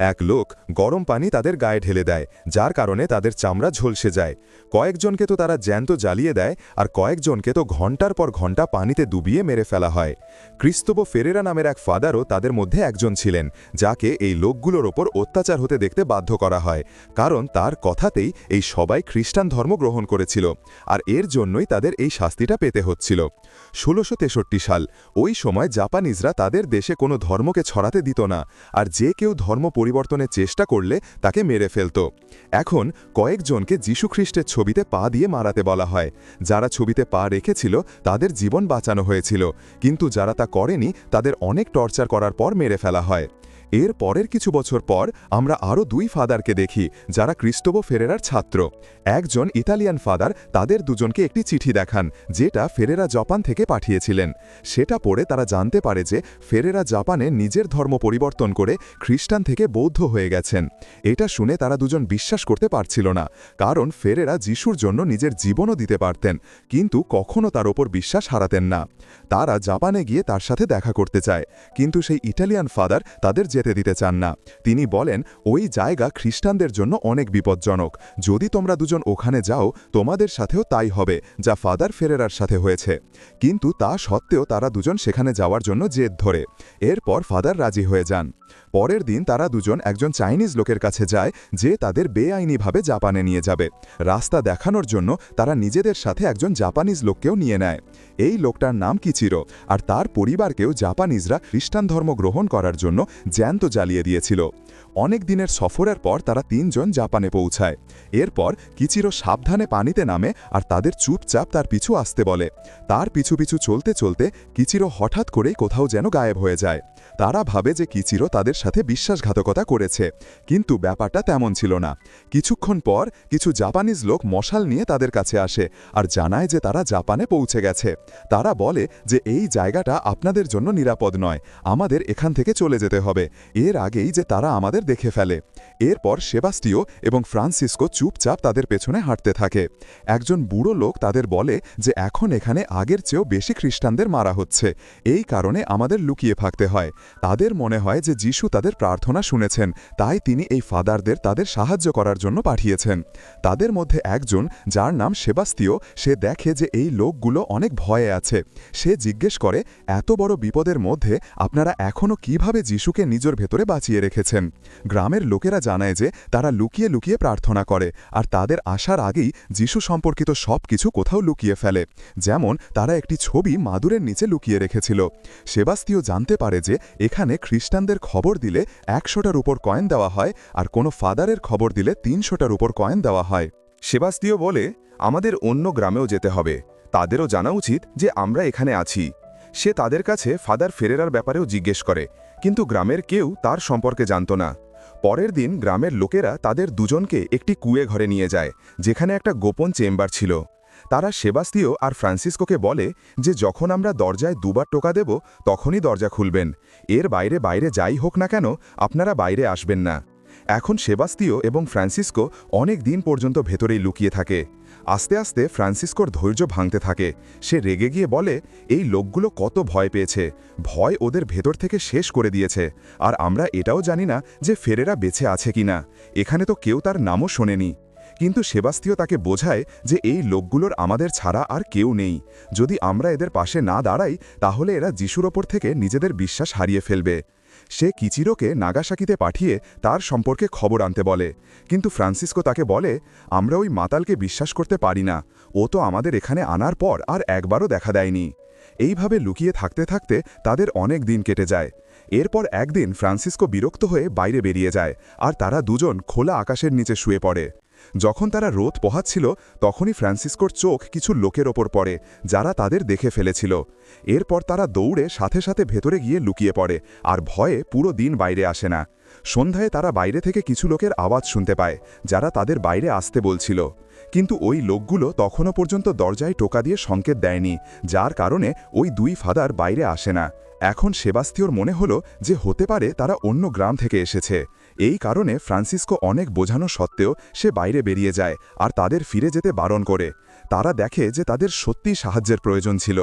এক লোক গরম পানি তাদের গায়ে ঢেলে দেয়, যার কারণে তাদের চামড়া ঝলসে যায়। কয়েকজনকে তো তারা জ্যান্ত জ্বালিয়ে দেয় আর কয়েকজনকে তো ঘণ্টার পর ঘণ্টা পানিতে ডুবিয়ে মেরে ফেলা হয়। ক্রিস্তব ফেরেরা নামের এক ফাদারও তাদের মধ্যে একজন ছিলেন, যাকে এই লোকগুলোর ওপর অত্যাচার হতে দেখতে বাধ্য করা হয়, কারণ তার কথাতেই এই সবাই খ্রিস্টান ধর্ম গ্রহণ করেছিল আর এর জন্যই তাদের এই শাস্তিটা পেতে হচ্ছিল। ষোলোশো সাল, ওই সময় জাপানিজরা তাদের দেশে কোনো ধর্মকে ছড়াতে দিত না, আর যে কেউ ধর্ম পরিবর্তনের চেষ্টা করলে তাকে মেরে ফেলত। এখন কয়েকজনকে যীশুখ্রিস্টের ছবিতে পা দিয়ে মারাতে বলা হয়। যারা ছবিতে পা রেখেছিল, তাদের জীবন বাঁচানো হয়েছিল। কিন্তু যারা তা করেনি, তাদের অনেক টর্চার করার পর মেরে ফেলা হয়। এর পরের কিছু বছর পর আমরা আরও দুই ফাদারকে দেখি, যারা ক্রিস্টোব ফেরেরার ছাত্র। একজন ইতালিয়ান ফাদার তাদের দুজনকে একটি চিঠি দেখান, যেটা ফেরেরা জাপান থেকে পাঠিয়েছিলেন। সেটা পড়ে তারা জানতে পারে যে ফেরেরা জাপানে নিজের ধর্ম পরিবর্তন করে খ্রিস্টান থেকে বৌদ্ধ হয়ে গেছেন। এটা শুনে তারা দুজন বিশ্বাস করতে পারছিল না, কারণ ফেরেরা যিশুর জন্য নিজের জীবনও দিতে পারতেন, কিন্তু কখনও তার ওপর বিশ্বাস হারাতেন না। তারা জাপানে গিয়ে তার সাথে দেখা করতে চায়, কিন্তু সেই ইটালিয়ান ফাদার তাদের যেতে দিতে চান না। তিনি বলেন, ওই জায়গা খ্রিস্টানদের জন্য অনেক বিপজ্জনক। যদি তোমরা দুজন ওখানে যাও, তোমাদের সাথেও তাই হবে, যা ফাদার ফেরেরার সাথে হয়েছে। কিন্তু তা সত্ত্বেও তারা দুজন সেখানে যাওয়ার জন্য জেদ ধরে। এরপর ফাদার রাজি হয়ে যান। পরের দিন তারা দুজন একজন চাইনিজ লোকের কাছে যায়, যে তাদের বেআইনিভাবে জাপানে নিয়ে যাবে। রাস্তা দেখানোর জন্য তারা নিজেদের সাথে একজন জাপানিজ লোককেও নিয়ে নেয়। এই লোকটার নাম কিচিরো আর তার পরিবারকেও জাপানিজরা খ্রিস্টান ধর্ম গ্রহণ করার জন্য জ্যান্ত জ্বালিয়ে দিয়েছিল। অনেক দিনের সফরের পর তারা তিনজন জাপানে পৌঁছায়। এরপর কিচিরো সাবধানে পানিতে নামে আর তাদের চুপচাপ তার পিছু আসতে বলে। তার পিছু পিছু চলতে চলতে কিচিরো হঠাৎ করেই কোথাও যেন গায়েব হয়ে যায়। তারা ভাবে যে কিচিরো তাদের সাথে বিশ্বাসঘাতকতা করেছে, কিন্তু ব্যাপারটা তেমন ছিল না। কিছুক্ষণ পর কিছু জাপানিজ লোক মশাল নিয়ে তাদের কাছে আসে আর জানায় যে তারা জাপানে পৌঁছে গেছে। তারা বলে যে এই জায়গাটা আপনাদের জন্য নিরাপদ নয়, আমাদের এখান থেকে চলে যেতে হবে। এর আগেই যে তারা আমাদের দেখে ফেলে। এরপর সেবাস্টিও এবং ফ্রান্সিসকো চুপচাপ তাদের পেছনে হাঁটতে থাকে। একজন বুড়ো লোক তাদের বলে যে, এখন এখানে আগের চেয়েও বেশি খ্রিস্টানদের মারা হচ্ছে। এই কারণে আমাদের লুকিয়ে থাকতে হয়। তাদের মনে হয় যে, যিশু তাদের প্রার্থনা শুনেছেন। তাই তিনি এই ফাদারদের তাদের সাহায্য করার জন্য পাঠিয়েছেন। তাদের মধ্যে একজন, যার নাম সেবাস্তিও সে দেখে যে, এই লোকগুলো অনেক ভয়ে আছে। সে জিজ্ঞেস করে, এত বড় বিপদের মধ্যে আপনারা এখনও কীভাবে যিশুকে নিজের ভেতরে বাঁচিয়ে রেখেছেন? গ্রামের লোকেরা জানায় যে, তারা লুকিয়ে লুকিয়ে প্রার্থনা করে, আর তাদের আসার আগেই যিশু সম্পর্কিত সব কিছু কোথাও লুকিয়ে ফেলে। যেমন, তারা একটি ছবি মাদুরের নিচে লুকিয়ে রেখেছিল। সেবাস্তিও জানতে পারে যে, এখানে খ্রিস্টানদের খবর দিলে একশোটার উপর কয়েন দেওয়া হয়, আর কোনো ফাদারের খবর দিলে তিনশোটার উপর কয়েন দেওয়া হয়। সেবাস্তিও বলে, আমাদের অন্য গ্রামেও যেতে হবে। তাদেরও জানা উচিত যে, আমরা এখানে আছি। সে তাদের কাছে ফাদার ফেরেরার ব্যাপারেও জিজ্ঞেস করে, কিন্তু গ্রামের কেউ তার সম্পর্কে জানত না। পরের দিন গ্রামের লোকেরা তাদের দুজনকে একটি কুয়ে ঘরে নিয়ে যায়, যেখানে একটা গোপন চেম্বার ছিল। তারা সেবাস্তিও আর ফ্রান্সিসকোকে বলে যে, যখন আমরা দরজায় দুবার টোকা দেব, তখনই দরজা খুলবেন। এর বাইরে বাইরে যাই হোক না কেন, আপনারা বাইরে আসবেন না। এখন সেবাস্তিও এবং ফ্রান্সিসকো অনেক দিন পর্যন্ত ভেতরেই লুকিয়ে থাকে। আস্তে আস্তে ফ্রান্সিসকোর ধৈর্য ভাঙতে থাকে। সে রেগে গিয়ে বলে, এই লোকগুলো কত ভয় পেয়েছে। ভয় ওদের ভেতর থেকে শেষ করে দিয়েছে। আর আমরা এটাও জানি না যে ফেরেরা বেঁচে আছে কিনা। এখানে তো কেউ তার নামও শোনেনি। কিন্তু সেবাস্তিও তাকে বোঝায় যে এই লোকগুলোর আমাদের ছাড়া আর কেউ নেই। যদি আমরা এদের পাশে না দাঁড়াই, তাহলে এরা যিশুর ওপর থেকে নিজেদের বিশ্বাস হারিয়ে ফেলবে। সে কিচিরোকে নাগাসাকিতে পাঠিয়ে তার সম্পর্কে খবর আনতে বলে। কিন্তু ফ্রান্সিসকো তাকে বলে, আমরা ওই মাতালকে বিশ্বাস করতে পারি না। ও তো আমাদের এখানে আনার পর আর একবারও দেখা দেয়নি। এইভাবে লুকিয়ে থাকতে থাকতে তাদের অনেক দিন কেটে যায়। এরপর একদিন ফ্রান্সিসকো বিরক্ত হয়ে বাইরে বেরিয়ে যায় আর তারা দুজন খোলা আকাশের নিচে শুয়ে পড়ে। যখন তারা রোদ পোহাচ্ছিল, তখনই ফ্রান্সিসকোর চোখ কিছু লোকের ওপর পড়ে, যারা তাদের দেখে ফেলেছিল। এরপর তারা দৌড়ে সাথে সাথে ভেতরে গিয়ে লুকিয়ে পড়ে, আর ভয়ে পুরো দিন বাইরে আসে না। সন্ধ্যায় তারা বাইরে থেকে কিছু লোকের আওয়াজ শুনতে পায়, যারা তাদের বাইরে আসতে বলছিল। কিন্তু ওই লোকগুলো তখনও পর্যন্ত দরজায় টোকা দিয়ে সংকেত দেয়নি, যার কারণে ওই দুই ফাদার বাইরে আসে না। এখন সেবাস্তিওর মনে হলো যে, হতে পারে তারা অন্য গ্রাম থেকে এসেছে। এই কারণে ফ্রান্সিসকো অনেক বোঝানো সত্ত্বেও সে বাইরে বেরিয়ে যায় আর তাদের ফিরে যেতে বারণ করে। তারা দেখে যে তাদের সত্যি সাহায্যের প্রয়োজন ছিল।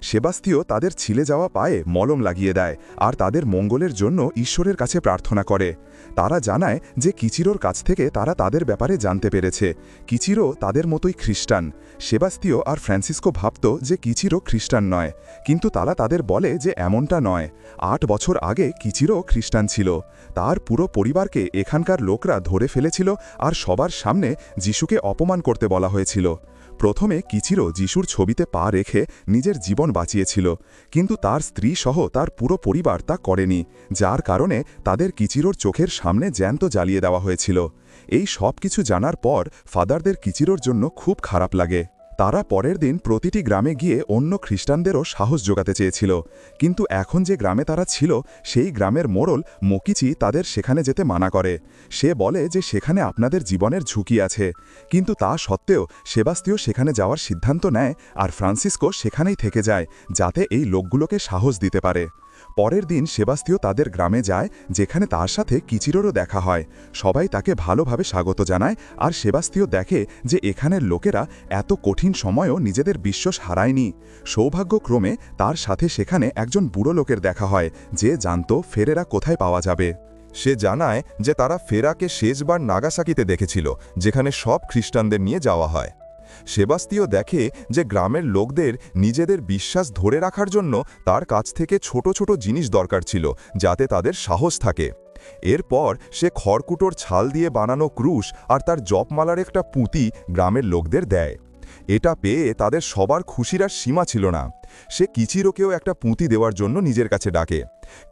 সেবাস্তিও তাদের ছিলে যাওয়া পায়ে মলম লাগিয়ে দেয় আর তাদের মঙ্গলের জন্য ঈশ্বরের কাছে প্রার্থনা করে। তারা জানায় যে কিচিরোর কাছ থেকে তারা তাদের ব্যাপারে জানতে পেরেছে। কিচিরো তাদের মতোই খ্রিস্টান। সেবাস্তিও আর ফ্রান্সিসকো ভাবত যে কিচিরো খ্রিস্টান নয়। কিন্তু তারা তাদের বলে যে এমনটা নয়। আট বছর আগে কিচিরো খ্রিস্টান ছিল। তার পুরো পরিবারকে এখানকার লোকরা ধরে ফেলেছিল আর সবার সামনে যিশুকে অপমান করতে বলা হয়েছিল। প্রথমে কিচিরো যিশুর ছবিতে পা রেখে নিজের জীবন বাঁচিয়েছিল, কিন্তু তার স্ত্রী সহ তার পুরো পরিবার তা করেনি, যার কারণে তাদের কিচিরোর চোখের সামনে জ্যান্ত জ্বালিয়ে দেওয়া হয়েছিল। এই সব কিছু জানার পর ফাদারদের কিচিরোর জন্য খুব খারাপ লাগে। তারা পরের দিন প্রতিটি গ্রামে গিয়ে অন্য খ্রিস্টানদেরও সাহস যোগাতে চেয়েছিল। কিন্তু এখন যে গ্রামে তারা ছিল, সেই গ্রামের মোড়ল মকিচি তাদের সেখানে যেতে মানা করে। সে বলে যে সেখানে আপনাদের জীবনের ঝুঁকি আছে। কিন্তু তা সত্ত্বেও সেবাস্তিও সেখানে যাওয়ার সিদ্ধান্ত নেয় আর ফ্রান্সিসকো সেখানেই থেকে যায়, যাতে এই লোকগুলোকে সাহস দিতে পারে। পরের দিন সেবাস্তিও তাদের গ্রামে যায়, যেখানে তার সাথে কিচিরোরও দেখা হয়। সবাই তাকে ভালোভাবে স্বাগত জানায়, আর সেবাস্তিও দেখে যে এখানের লোকেরা এত কঠিন সময়ও নিজেদের বিশ্বাস হারায়নি। সৌভাগ্যক্রমে তার সাথে সেখানে একজন বুড়ো লোকের দেখা হয়, যে জানত ফেরেরা কোথায় পাওয়া যাবে। সে জানায় যে তারা ফেরাকে শেষবার নাগাসাকিতে দেখেছিল, যেখানে সব খ্রিস্টানদের নিয়ে যাওয়া হয়। সেবাস্তিও দেখে যে গ্রামের লোকদের নিজেদের বিশ্বাস ধরে রাখার জন্য তার কাছ থেকে ছোট ছোট জিনিস দরকার ছিল, যাতে তাদের সাহস থাকে। এরপর সে খড়কুটোর ছাল দিয়ে বানানো ক্রুশ আর তার জপমালার একটা পুঁতি গ্রামের লোকদের দেয়। এটা পেয়ে তাদের সবার খুশির আর সীমা ছিল না। সে কিচিরোকেও একটা পুঁতি দেওয়ার জন্য নিজের কাছে ডাকে।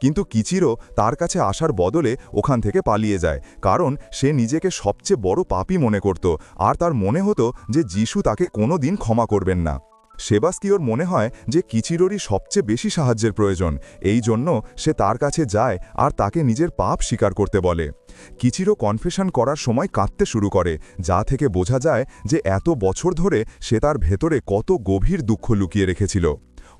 কিন্তু কিচিরো তার কাছে আসার বদলে ওখান থেকে পালিয়ে যায়, কারণ সে নিজেকে সবচেয়ে বড় পাপী মনে করত, আর তার মনে হতো যে যিশু তাকে কোনো দিন ক্ষমা করবেন না। সেবাস্তিওর মনে হয় যে কিচিরোরই সবচেয়ে বেশি সাহায্যের প্রয়োজন, এই জন্য সে তার কাছে যায় আর তাকে নিজের পাপ স্বীকার করতে বলে। কিচিরো কনফেশন করার সময় কাঁদতে শুরু করে, যা থেকে বোঝা যায় যে এত বছর ধরে সে তার ভেতরে কত গভীর দুঃখ লুকিয়ে রেখেছিল।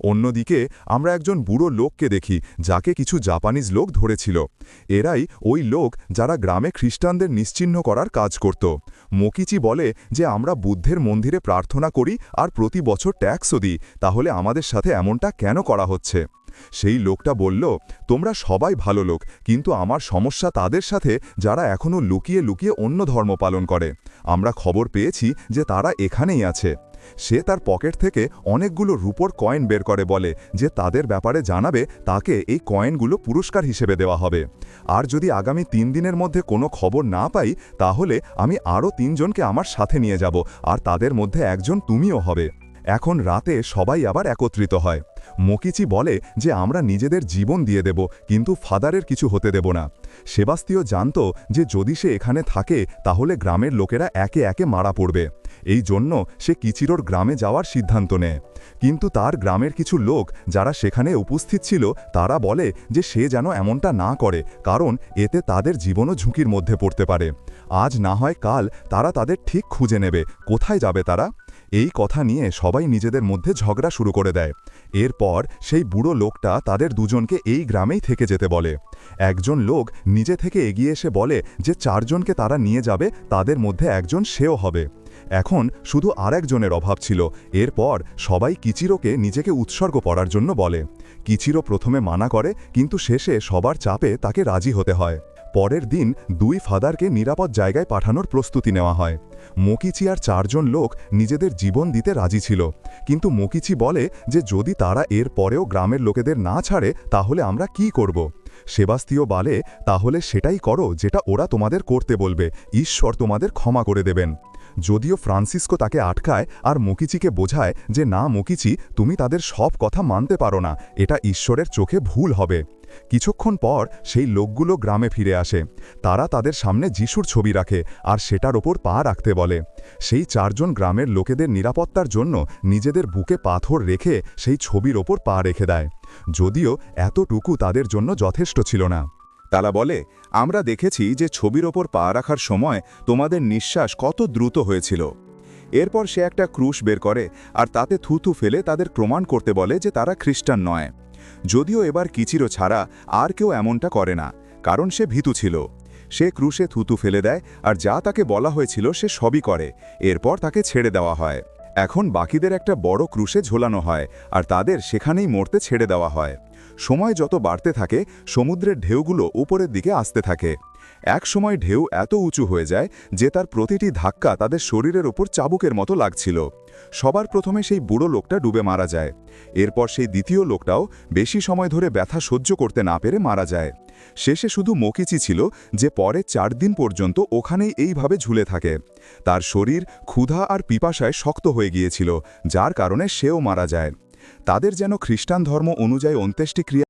অন্যদিকে, আমরা একজন বুড়ো লোককে দেখি, যাকে কিছু জাপানিজ লোক ধরেছিল। এরাই ওই লোক যারা গ্রামে খ্রিস্টানদের নিশ্চিহ্ন করার কাজ করত। মকিচি বলে যে, আমরা বুদ্ধের মন্দিরে প্রার্থনা করি আর প্রতি বছর ট্যাক্সও দিই, তাহলে আমাদের সাথে এমনটা কেন করা হচ্ছে? সেই লোকটা বলল, তোমরা সবাই ভালো লোক, কিন্তু আমার সমস্যা তাদের সাথে, যারা এখনও লুকিয়ে লুকিয়ে অন্য ধর্ম পালন করে। আমরা খবর পেয়েছি যে, তারা এখানেই আছে। সে তার পকেট থেকে অনেকগুলো রুপোর কয়েন বের করে বলে যে তাদের ব্যাপারে জানাবে তাকে এই কয়েনগুলো পুরস্কার হিসেবে দেওয়া হবে। আর যদি আগামী তিন দিনের মধ্যে কোনো খবর না পাই, তাহলে আমি আরও তিনজনকে আমার সাথে নিয়ে যাব, আর তাদের মধ্যে একজন তুমিও হবে। এখন রাতে সবাই আবার একত্রিত হয়। মকিচি বলে যে আমরা নিজেদের জীবন দিয়ে দেব, কিন্তু ফাদারের কিছু হতে দেব না। সেবাস্তিও জানত যে যদি সে এখানে থাকে, তাহলে গ্রামের লোকেরা একে একে মারা পড়বে। এই জন্য সে কিচিরোর গ্রামে যাওয়ার সিদ্ধান্ত নেয়। কিন্তু তার গ্রামের কিছু লোক যারা সেখানে উপস্থিত ছিল, তারা বলে যে সে যেন এমনটা না করে, কারণ এতে তাদের জীবনও ঝুঁকির মধ্যে পড়তে পারে। আজ না হয় কাল তারা তাদের ঠিক খুঁজে নেবে। কোথায় যাবে তারা? এই কথা নিয়ে সবাই নিজেদের মধ্যে ঝগড়া শুরু করে দেয়। এরপর সেই বুড়ো লোকটা তাদের দুজনকে এই গ্রামেই থেকে যেতে বলে। একজন লোক নিজে থেকে এগিয়ে এসে বলে যে চারজনকে তারা নিয়ে যাবে, তাদের মধ্যে একজন সেও হবে। এখন শুধু আরেকজনের অভাব ছিল। এরপর সবাই কিচিরোকে নিজেকে উৎসর্গ করার জন্য বলে। কিচিরো প্রথমে মানা করে, কিন্তু শেষে সবার চাপে তাকে রাজি হতে হয়। পরের দিন দুই ফাদারকে নিরাপদ জায়গায় পাঠানোর প্রস্তুতি নেওয়া হয়। মকিচি আর চারজন লোক নিজেদের জীবন দিতে রাজি ছিল। কিন্তু মকিচি বলে যে যদি তারা এর পরেও গ্রামের লোকেদের না ছাড়ে, তাহলে আমরা কি করব? সেবাস্তিও বলে, তাহলে সেটাই করো যেটা ওরা তোমাদের করতে বলবে। ঈশ্বর তোমাদের ক্ষমা করে দেবেন। যদিও ফ্রান্সিসকো তাকে আটকায় আর মকিচিকে বোঝায় যে, না, মকিচি, তুমি তাদের সব কথা মানতে পারো না। এটা ঈশ্বরের চোখে ভুল হবে। কিছুক্ষণ পর সেই লোকগুলো গ্রামে ফিরে আসে। তারা তাদের সামনে যিশুর ছবি রাখে আর সেটার ওপর পা রাখতে বলে। সেই চারজন গ্রামের লোকেদের নিরাপত্তার জন্য নিজেদের বুকে পাথর রেখে সেই ছবির ওপর পা রেখে দেয়। যদিও এতটুকু তাদের জন্য যথেষ্ট ছিল না। তারা বলে, আমরা দেখেছি যে ছবির ওপর পা রাখার সময় তোমাদের নিঃশ্বাস কত দ্রুত হয়েছিল। এরপর সে একটা ক্রুশ বের করে আর তাতে থুথু ফেলে তাদের প্রমাণ করতে বলে যে তারা খ্রিস্টান নয়। যদিও এবার কিচিরো ছাড়া আর কেউ এমনটা করে না, কারণ সে ভীতু ছিল। সে ক্রুশে থুতু ফেলে দেয় আর যা তাকে বলা হয়েছিল সে সবই করে, এরপর তাকে ছেড়ে দেওয়া হয়। এখন বাকিদের একটা বড় ক্রুশে ঝোলানো হয় আর তাদের সেখানেই মরতে ছেড়ে দেওয়া হয়। সময় যত বাড়তে থাকে, সমুদ্রের ঢেউগুলো উপরের দিকে আসতে থাকে। এক সময় ঢেউ এত উঁচু হয়ে যায় যে তার প্রতিটি ধাক্কা তাদের শরীরের ওপর চাবুকের মতো লাগছিল। সবার প্রথমে সেই বুড়ো লোকটা ডুবে মারা যায়। এরপর সেই দ্বিতীয় লোকটাও বেশি সময় ধরে ব্যথা সহ্য করতে না পেরে মারা যায়। শেষে শুধু মকিচি ছিল যে পরে চার দিন পর্যন্ত ওখানেই এইভাবে ঝুলে থাকে। তার শরীর ক্ষুধা আর পিপাসায় শক্ত হয়ে গিয়েছিল, যার কারণে সেও মারা যায়। তাদের যেন খ্রিস্টান ধর্ম অনুযায়ী অন্ত্যেষ্টিক্রিয়া